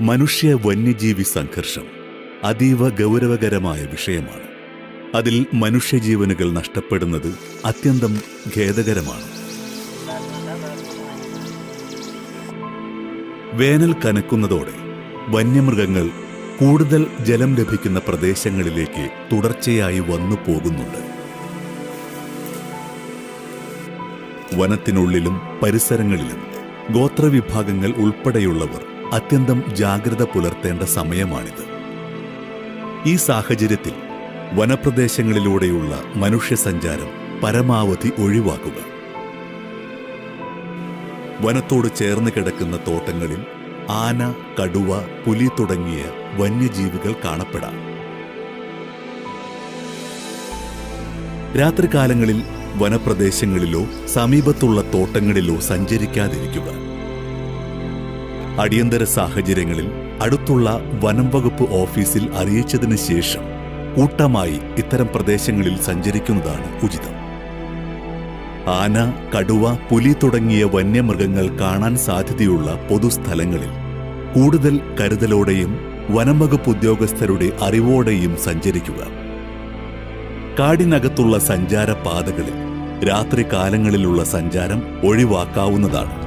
മനുഷ്യ വന്യജീവി സംഘർഷം അതീവ ഗൗരവകരമായ വിഷയമാണ്. അതിൽ മനുഷ്യജീവനുകൾ നഷ്ടപ്പെടുന്നത് അത്യന്തം ഖേദകരമാണ്. വേനൽ കനക്കുന്നതോടെ വന്യമൃഗങ്ങൾ കൂടുതൽ ജലം ലഭിക്കുന്ന പ്രദേശങ്ങളിലേക്ക് തുടർച്ചയായി വന്നു പോകുന്നുണ്ട്. വനത്തിനുള്ളിലും പരിസരങ്ങളിലും ഗോത്രവിഭാഗങ്ങൾ ഉൾപ്പെടെയുള്ളവർ അത്യന്തം ജാഗ്രത പുലർത്തേണ്ട സമയമാണിത്. ഈ സാഹചര്യത്തിൽ വനപ്രദേശങ്ങളിലൂടെയുള്ള മനുഷ്യസഞ്ചാരം പരമാവധി ഒഴിവാക്കുക. വനത്തോട് ചേർന്ന് കിടക്കുന്ന തോട്ടങ്ങളിൽ ആന കടുവ പുലി തുടങ്ങിയ വന്യജീവികൾ കാണപ്പെടാം. രാത്രികാലങ്ങളിൽ വനപ്രദേശങ്ങളിലോ സമീപത്തുള്ള തോട്ടങ്ങളിലോ സഞ്ചരിക്കാതിരിക്കുക. അടിയന്തര സാഹചര്യങ്ങളിൽ അടുത്തുള്ള വനം വകുപ്പ് ഓഫീസിൽ അറിയിച്ചതിന് ശേഷം കൂട്ടമായി ഇത്തരം പ്രദേശങ്ങളിൽ സഞ്ചരിക്കുന്നതാണ് ഉചിതം. ആന കടുവ പുലി തുടങ്ങിയ വന്യമൃഗങ്ങൾ കാണാൻ സാധ്യതയുള്ള പൊതുസ്ഥലങ്ങളിൽ കൂടുതൽ കരുതലോടെയും വനം വകുപ്പ് ഉദ്യോഗസ്ഥരുടെ അറിവോടെയും സഞ്ചരിക്കുക. കാടിനകത്തുള്ള സഞ്ചാരപാതകളിൽ രാത്രികാലങ്ങളിലുള്ള സഞ്ചാരം ഒഴിവാക്കാവുന്നതാണ്.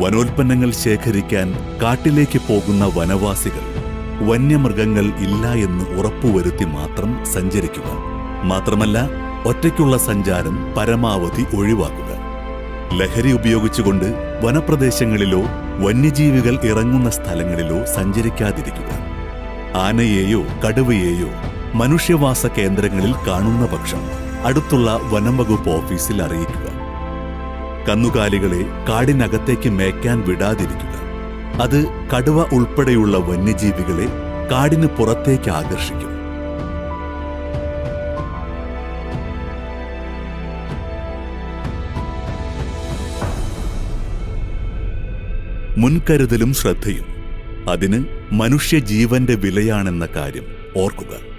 വനോൽപ്പന്നങ്ങൾ ശേഖരിക്കാൻ കാട്ടിലേക്ക് പോകുന്ന വനവാസികൾ വന്യമൃഗങ്ങൾ ഇല്ല എന്ന് ഉറപ്പുവരുത്തി മാത്രം സഞ്ചരിക്കുക. മാത്രമല്ല ഒറ്റയ്ക്കുള്ള സഞ്ചാരം പരമാവധി ഒഴിവാക്കുക. ലഹരി ഉപയോഗിച്ചുകൊണ്ട് വനപ്രദേശങ്ങളിലോ വന്യജീവികൾ ഇറങ്ങുന്ന സ്ഥലങ്ങളിലോ സഞ്ചരിക്കാതിരിക്കുക. ആനയെയോ കടുവയെയോ മനുഷ്യവാസ കേന്ദ്രങ്ങളിൽ കാണുന്ന പക്ഷം അടുത്തുള്ള വനംവകുപ്പ് ഓഫീസിൽ അറിയിക്കുക. കന്നുകാലികളെ കാടിനകത്തേക്ക് മേക്കാൻ വിടാതിരിക്കുക. അത് കടുവ ഉൾപ്പെടെയുള്ള വന്യജീവികളെ കാടിന് പുറത്തേക്ക് ആകർഷിക്കും. മുൻകരുതലും ശ്രദ്ധയും. അതിന് മനുഷ്യജീവന്റെ വിലയാണെന്ന കാര്യം ഓർക്കുക.